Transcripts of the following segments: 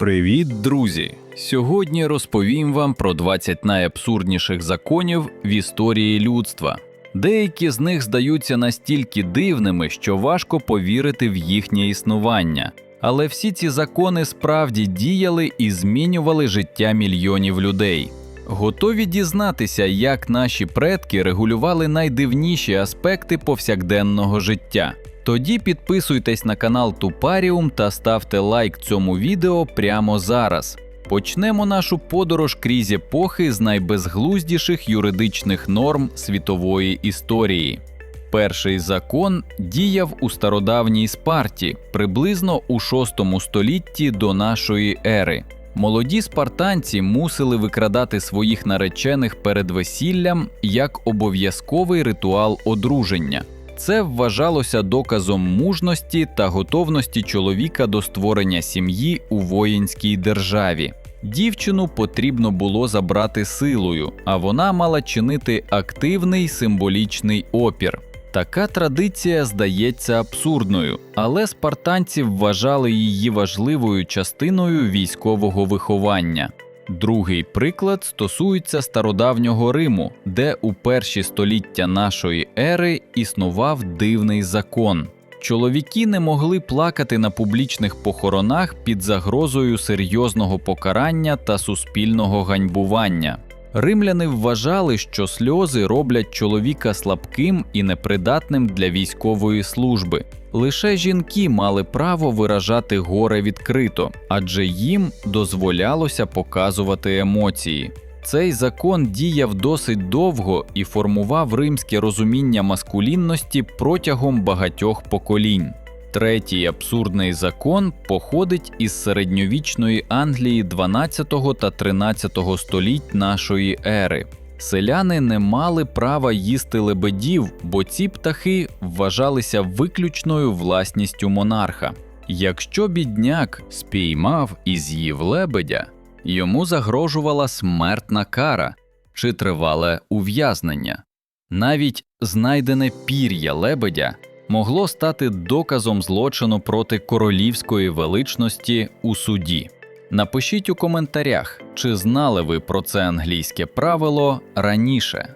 Привіт, друзі! Сьогодні розповім вам про 20 найабсурдніших законів в історії людства. Деякі з них здаються настільки дивними, що важко повірити в їхнє існування. Але всі ці закони справді діяли і змінювали життя мільйонів людей. Готові дізнатися, як наші предки регулювали найдивніші аспекти повсякденного життя. Тоді підписуйтесь на канал Тупаріум та ставте лайк цьому відео прямо зараз. Почнемо нашу подорож крізь епохи з найбезглуздіших юридичних норм світової історії. Перший закон діяв у стародавній Спарті приблизно у VI столітті до нашої ери. Молоді спартанці мусили викрадати своїх наречених перед весіллям як обов'язковий ритуал одруження. Це вважалося доказом мужності та готовності чоловіка до створення сім'ї у воїнській державі. Дівчину потрібно було забрати силою, а вона мала чинити активний символічний опір. Така традиція здається абсурдною, але спартанці вважали її важливою частиною військового виховання. Другий приклад стосується стародавнього Риму, де у перші століття нашої ери існував дивний закон. Чоловіки не могли плакати на публічних похоронах під загрозою серйозного покарання та суспільного ганьбування. Римляни вважали, що сльози роблять чоловіка слабким і непридатним для військової служби. Лише жінки мали право виражати горе відкрито, адже їм дозволялося показувати емоції. Цей закон діяв досить довго і формував римське розуміння маскулінності протягом багатьох поколінь. Третій абсурдний закон походить із середньовічної Англії 12 та 13 століть нашої ери. Селяни не мали права їсти лебедів, бо ці птахи вважалися виключною власністю монарха. Якщо бідняк спіймав і з'їв лебедя, йому загрожувала смертна кара чи тривале ув'язнення. Навіть знайдене пір'я лебедя могло стати доказом злочину проти королівської величності у суді. Напишіть у коментарях, чи знали ви про це англійське правило раніше.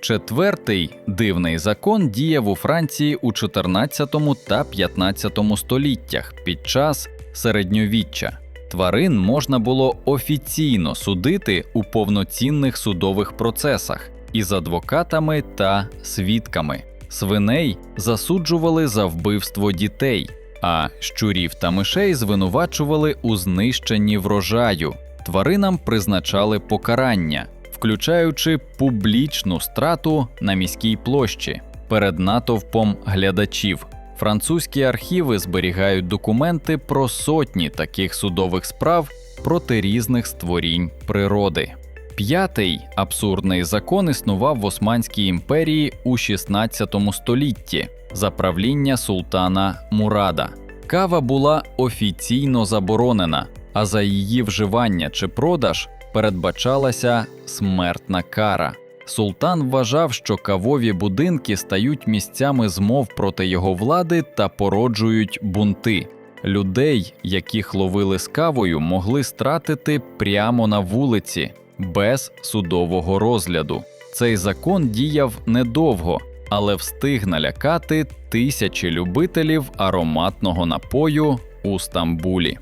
Четвертий дивний закон діяв у Франції у 14 та 15 століттях під час середньовіччя. Тварин можна було офіційно судити у повноцінних судових процесах із адвокатами та свідками. Свиней засуджували за вбивство дітей, а щурів та мишей звинувачували у знищенні врожаю. Тваринам призначали покарання, включаючи публічну страту на міській площі перед натовпом глядачів. Французькі архіви зберігають документи про сотні таких судових справ проти різних створінь природи. П'ятий абсурдний закон існував в Османській імперії у 16 столітті за правління султана Мурада. Кава була офіційно заборонена, а за її вживання чи продаж передбачалася смертна кара. Султан вважав, що кавові будинки стають місцями змов проти його влади та породжують бунти. Людей, яких ловили з кавою, могли стратити прямо на вулиці без судового розгляду. Цей закон діяв недовго, але встиг налякати тисячі любителів ароматного напою у Стамбулі.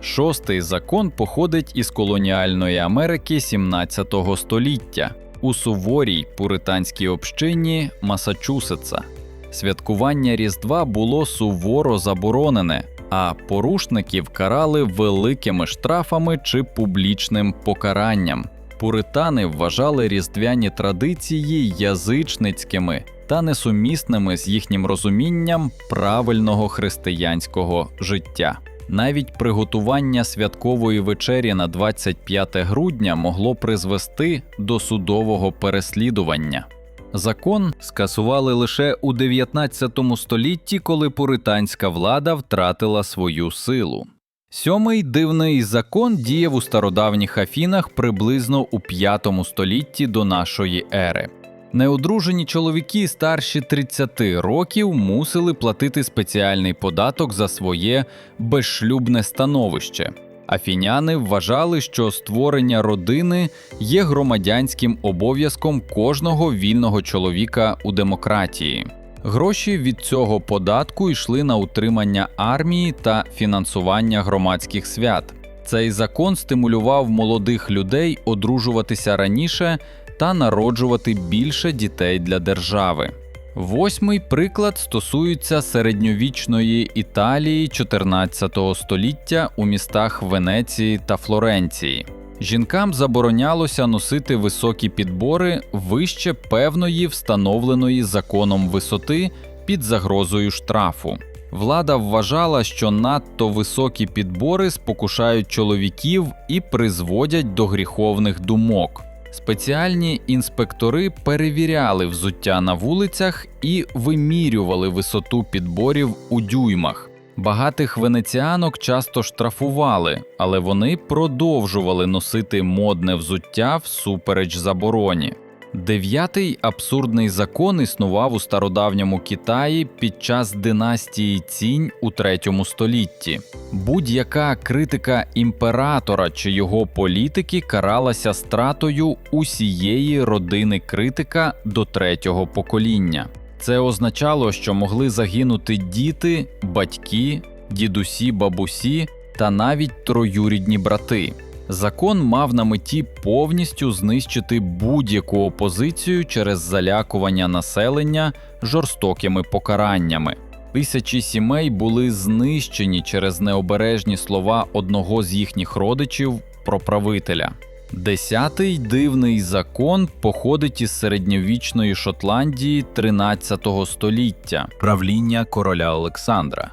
Шостий закон походить із колоніальної Америки 17 століття у суворій пуританській общині Масачусетса. Святкування Різдва було суворо заборонене, а порушників карали великими штрафами чи публічним покаранням. Пуритани вважали різдвяні традиції язичницькими та несумісними з їхнім розумінням правильного християнського життя. Навіть приготування святкової вечері на 25 грудня могло призвести до судового переслідування. Закон скасували лише у 19 столітті, коли пуританська влада втратила свою силу. Сьомий дивний закон діяв у стародавніх Афінах приблизно у 5 столітті до нашої ери. Неодружені чоловіки старші 30 років мусили платити спеціальний податок за своє безшлюбне становище. Афіняни вважали, що створення родини є громадянським обов'язком кожного вільного чоловіка у демократії. Гроші від цього податку йшли на утримання армії та фінансування громадських свят. Цей закон стимулював молодих людей одружуватися раніше та народжувати більше дітей для держави. Восьмий приклад стосується середньовічної Італії 14 століття у містах Венеції та Флоренції. Жінкам заборонялося носити високі підбори вище певної встановленої законом висоти під загрозою штрафу. Влада вважала, що надто високі підбори спокушають чоловіків і призводять до гріховних думок. Спеціальні інспектори перевіряли взуття на вулицях і вимірювали висоту підборів у дюймах. Багатих венеціанок часто штрафували, але вони продовжували носити модне взуття всупереч забороні. Дев'ятий абсурдний закон існував у стародавньому Китаї під час династії Цінь у третьому столітті. Будь-яка критика імператора чи його політики каралася стратою усієї родини критика до третього покоління. Це означало, що могли загинути діти, батьки, дідусі, бабусі та навіть троюрідні брати. Закон мав на меті повністю знищити будь-яку опозицію через залякування населення жорстокими покараннями. Тисячі сімей були знищені через необережні слова одного з їхніх родичів про правителя. Десятий дивний закон походить із середньовічної Шотландії 13 століття правління короля Олександра.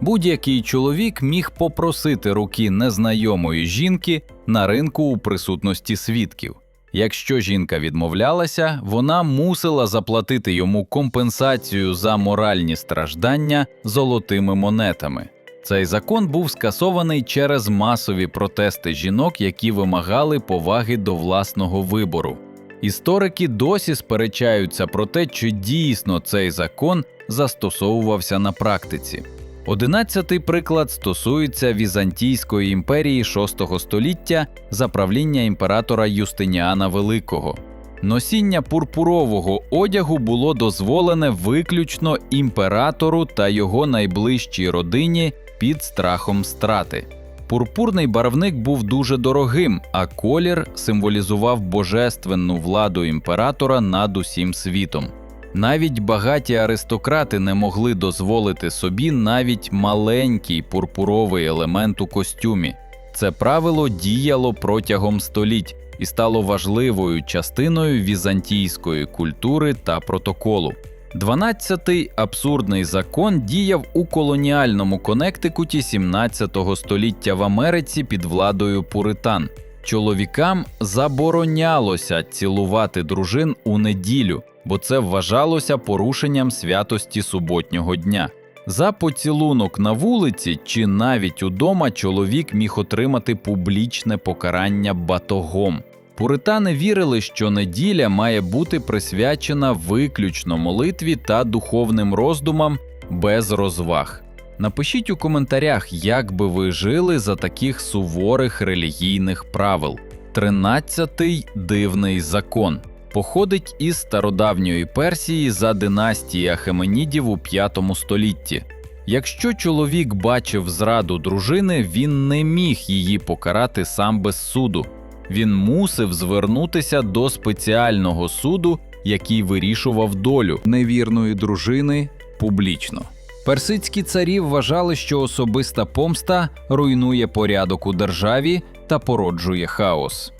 Будь-який чоловік міг попросити руки незнайомої жінки на ринку у присутності свідків. Якщо жінка відмовлялася, вона мусила заплатити йому компенсацію за моральні страждання золотими монетами. Цей закон був скасований через масові протести жінок, які вимагали поваги до власного вибору. Історики досі сперечаються про те, чи дійсно цей закон застосовувався на практиці. Одинадцятий приклад стосується Візантійської імперії VI століття за правління імператора Юстиніана Великого. Носіння пурпурового одягу було дозволене виключно імператору та його найближчій родині під страхом страти. Пурпурний барвник був дуже дорогим, а колір символізував божественну владу імператора над усім світом. Навіть багаті аристократи не могли дозволити собі навіть маленький пурпуровий елемент у костюмі. Це правило діяло протягом століть і стало важливою частиною візантійської культури та протоколу. Дванадцятий абсурдний закон діяв у колоніальному Коннектикуті 17 століття в Америці під владою пуритан. Чоловікам заборонялося цілувати дружин у неділю, бо це вважалося порушенням святості суботнього дня. За поцілунок на вулиці чи навіть удома чоловік міг отримати публічне покарання батогом. Пуритани вірили, що неділя має бути присвячена виключно молитві та духовним роздумам без розваг. Напишіть у коментарях, як би ви жили за таких суворих релігійних правил. Тринадцятий дивний закон походить із стародавньої Персії за династії Ахеменідів у 5 столітті. Якщо чоловік бачив зраду дружини, він не міг її покарати сам без суду. Він мусив звернутися до спеціального суду, який вирішував долю невірної дружини публічно. Персидські царі вважали, що особиста помста руйнує порядок у державі та породжує хаос.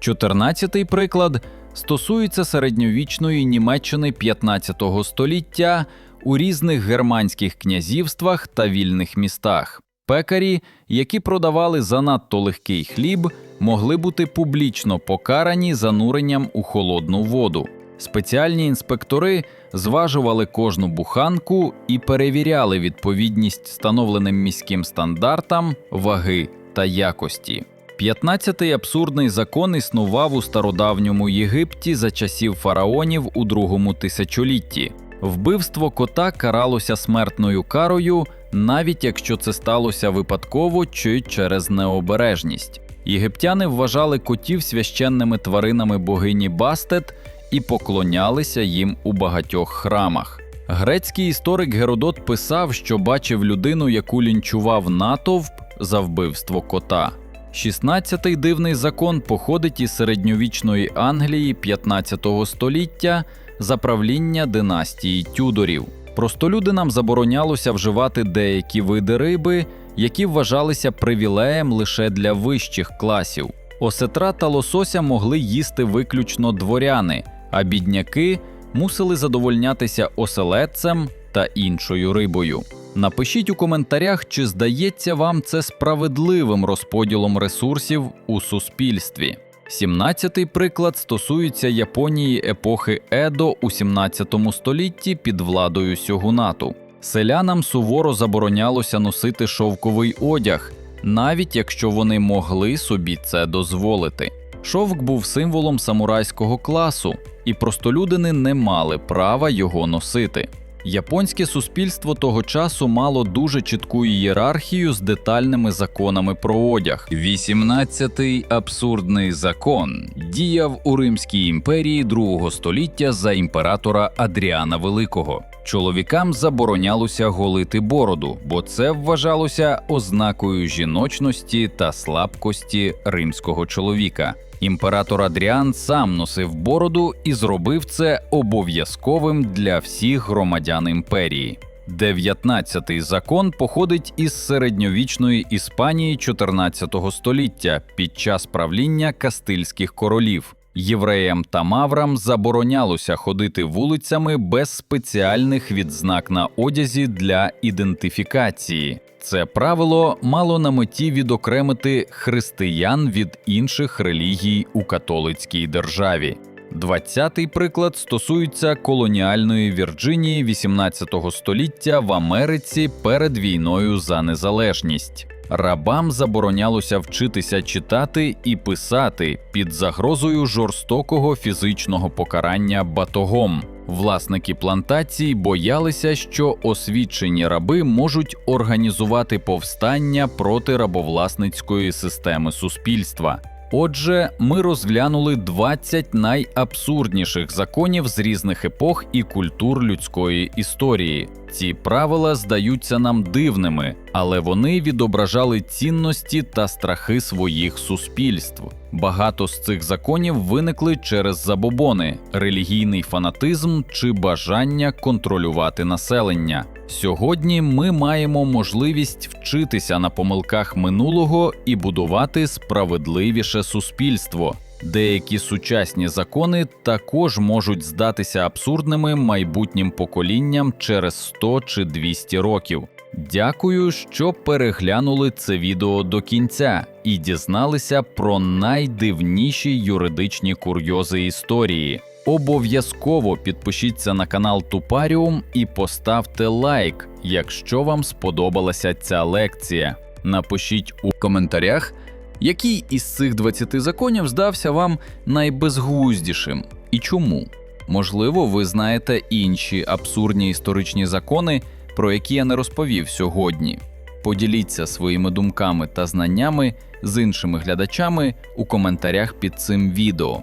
Чотирнадцятий приклад стосується середньовічної Німеччини 15 століття у різних германських князівствах та вільних містах. Пекарі, які продавали занадто легкий хліб, могли бути публічно покарані зануренням у холодну воду. Спеціальні інспектори зважували кожну буханку і перевіряли відповідність встановленим міським стандартам, ваги та якості. П'ятнадцятий абсурдний закон існував у стародавньому Єгипті за часів фараонів у другому тисячолітті. Вбивство кота каралося смертною карою навіть якщо це сталося випадково чи через необережність. Єгиптяни вважали котів священними тваринами богині Бастет і поклонялися їм у багатьох храмах. Грецький історик Геродот писав, що бачив людину, яку лінчував натовп за вбивство кота. 16-й дивний закон походить із середньовічної Англії 15 століття за правління династії Тюдорів. Простолюдинам заборонялося вживати деякі види риби, які вважалися привілеєм лише для вищих класів. Осетра та лосося могли їсти виключно дворяни, а бідняки мусили задовольнятися оселедцем та іншою рибою. Напишіть у коментарях, чи здається вам це справедливим розподілом ресурсів у суспільстві. 17-й приклад стосується Японії епохи Едо у 17 столітті під владою сьогунату. Селянам суворо заборонялося носити шовковий одяг, навіть якщо вони могли собі це дозволити. Шовк був символом самурайського класу, і простолюдини не мали права його носити. Японське суспільство того часу мало дуже чітку ієрархію з детальними законами про одяг. 18-й абсурдний закон діяв у Римській імперії другого століття за імператора Адріана Великого. Чоловікам заборонялося голити бороду, бо це вважалося ознакою жіночності та слабкості римського чоловіка. Імператор Адріан сам носив бороду і зробив це обов'язковим для всіх громадян імперії. 19-й закон походить із середньовічної Іспанії 14 століття під час правління кастильських королів. Євреям та маврам заборонялося ходити вулицями без спеціальних відзнак на одязі для ідентифікації. Це правило мало на меті відокремити християн від інших релігій у католицькій державі. Двадцятий приклад стосується колоніальної Вірджинії 18 століття в Америці перед війною за незалежність. Рабам заборонялося вчитися читати і писати під загрозою жорстокого фізичного покарання батогом. Власники плантацій боялися, що освічені раби можуть організувати повстання проти рабовласницької системи суспільства. Отже, ми розглянули 20 найабсурдніших законів з різних епох і культур людської історії. Ці правила здаються нам дивними, але вони відображали цінності та страхи своїх суспільств. Багато з цих законів виникли через забобони, релігійний фанатизм чи бажання контролювати населення. Сьогодні ми маємо можливість вчитися на помилках минулого і будувати справедливіше суспільство. Деякі сучасні закони також можуть здатися абсурдними майбутнім поколінням через 100 чи 200 років. Дякую, що переглянули це відео до кінця і дізналися про найдивніші юридичні курйози історії. Обов'язково підпишіться на канал Тупаріум і поставте лайк, якщо вам сподобалася ця лекція. Напишіть у коментарях, який із цих 20 законів здався вам найбезглуздішим і чому. Можливо, ви знаєте інші абсурдні історичні закони, про які я не розповів сьогодні. Поділіться своїми думками та знаннями з іншими глядачами у коментарях під цим відео.